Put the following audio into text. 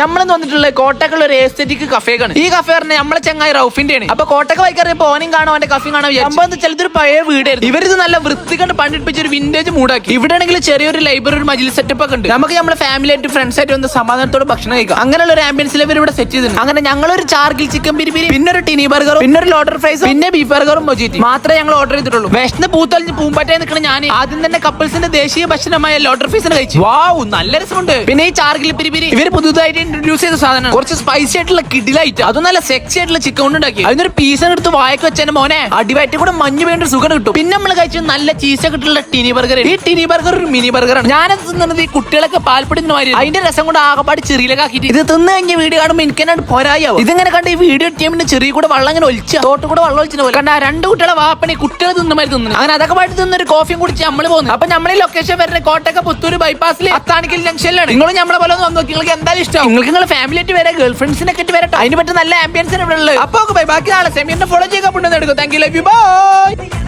നമ്മൾ വന്നിട്ടുള്ള കോട്ടക്കുള്ള ഒരു എസ്തെറ്റിക് കഫേക്കാണ് ഈ കഫേ പറഞ്ഞാൽ നമ്മളെ ചങ്ങായി റൌഫിന്റെ ആണ് അപ്പൊ കോട്ടക്ക വൈക്കറിയപ്പോ ഓനും കാണോ അവന്റെ കഫി കാണാൻ സംഭവം വെച്ചാൽ ഇതൊരു പഴയ വീടായിരുന്നു. ഇവരിത് നല്ല വൃത്തി കണ്ട് പണ്ടിപ്പിച്ച ഒരു വിന്റേജ് മൂടാക്കി. ഇവിടെ ആണെങ്കിൽ ചെറിയൊരു ലൈബ്രറി ഒരു മജിൽ സെറ്റപ്പ് ഒക്കെ ഉണ്ട്. നമുക്ക് നമ്മുടെ ഫാമിലി ആയിട്ട് ഫ്രണ്ട്സ് ആയിട്ട് വന്ന് സമാധാനത്തോടെ ഭക്ഷണം കഴിക്കാം. അങ്ങനെയുള്ള ഒരു ആംബിയൻസിൽ ഇവർ ഇവിടെ സെറ്റ് ചെയ്തിട്ടുണ്ട്. അങ്ങനെ ഞങ്ങൾ ഒരു ചാർഗിൽ ചിക്കൻ ബിരിയാണി പിന്നെ ഒരു ടിനി ബർഗർ പിന്നെ ഒരു ലോഡർ ഫ്രൈസ് പിന്നെ ബീഫ് ബർഗറും മൊജിറ്റി. മാത്രമേ ഞങ്ങൾ ഓർഡർ ചെയ്തിട്ടുള്ളൂ. വിശന്ന് പൂത്തലിഞ്ഞ് പൂമ്പാറ്റായി നിൽക്കണ ഞാൻ ആദ്യം തന്നെ കപ്പിൾസിന്റെ ദേശീയ ഭക്ഷണമായ ലോഡർ ഫ്രൈസിന് കഴിച്ചു വാവ് നല്ല രസമുണ്ട്. പിന്നെ ഈ ചാർഗിൽ പിരിപിരി ഇവർ പുതുതായിട്ട് ഇൻട്രൊഡ്യൂസ് ചെയ്ത സാധനം. കുറച്ച് സ്പൈസി ആയിട്ടുള്ള കിഡിലായിട്ട് അതും നല്ല സെക്സി ആയിട്ടുള്ള ചിക്കൻ കൊണ്ട് ഉണ്ടാക്കി. അതിനൊരു പീസ് എടുത്ത് വായക്ക് വെച്ചാൽ മോനെ അടിവയറ്റി കൂടെ മഞ്ഞ് വേണ്ട സുഖം കിട്ടും. പിന്നെ നമ്മൾ കഴിച്ച നല്ല ചീസ് കിട്ടുള്ള ടിനി ബർഗർ ഈ ടിനി ബർഗർ ഒരു മിനി ബർഗർ ആണ്. ഞാനത് തിന്നത് ഈ കുട്ടികളൊക്കെ പാൽപ്പൊടി മാതിരി അതിന്റെ രസം കൊണ്ട് ആകപ്പാട് ചെറിയിലേക്കാക്കിയിട്ട് ഇത് തിന്നു കഴിഞ്ഞ വീഡിയോ കാണുമ്പോൾ എനിക്ക് പോരായാവും പോരായോ ഇതിങ്ങനെ കണ്ട് ഈ വീഡിയോ ടീമിന്റെ ചെറിയ കൂടെ വെള്ളം ഇങ്ങനെ ഒലിച്ച തോട്ട് കൂടെ വെള്ളം ഒലിച്ചു പോലെ. കണ്ടാ രണ്ട് കുട്ടികളെ വാപ്പണി കുട്ടികൾ തിന്നുമാതിരി തിന്നു അങ്ങനെ അതൊക്കെ പാട്ട് തിന്ന ഒരു കോഫിയും കുടിച്ച് നമ്മൾ പോകുന്നു അപ്പൊ നമ്മളെ ലൊക്കേഷൻ വരുന്ന കോട്ടക്ക പുത്തൂര് ബൈപ്പാസിൽ അത്താണിക്കൽ ജംഗ്ഷനിലാണ് നിങ്ങളും നമ്മളെ പോലെ ഒന്ന് നോക്കി. നിങ്ങൾക്ക് എന്തായാലും ഇഷ്ടം നിങ്ങൾക്ക് നിങ്ങളെ ഫാമിലി ആയിട്ട് വരാം ഗേൾ ഫ്രണ്ട്സിനെ ആയിട്ട് വരട്ടെ അതിന് പറ്റുന്ന നല്ല ആംബിയൻസ് ഇവിടെ ഉള്ളത്. അപ്പൊ ബാക്കി നാളെ സെമിന്റെ ഫോളോ ചെയ്യാൻ എടുക്കും. Thank you love you bye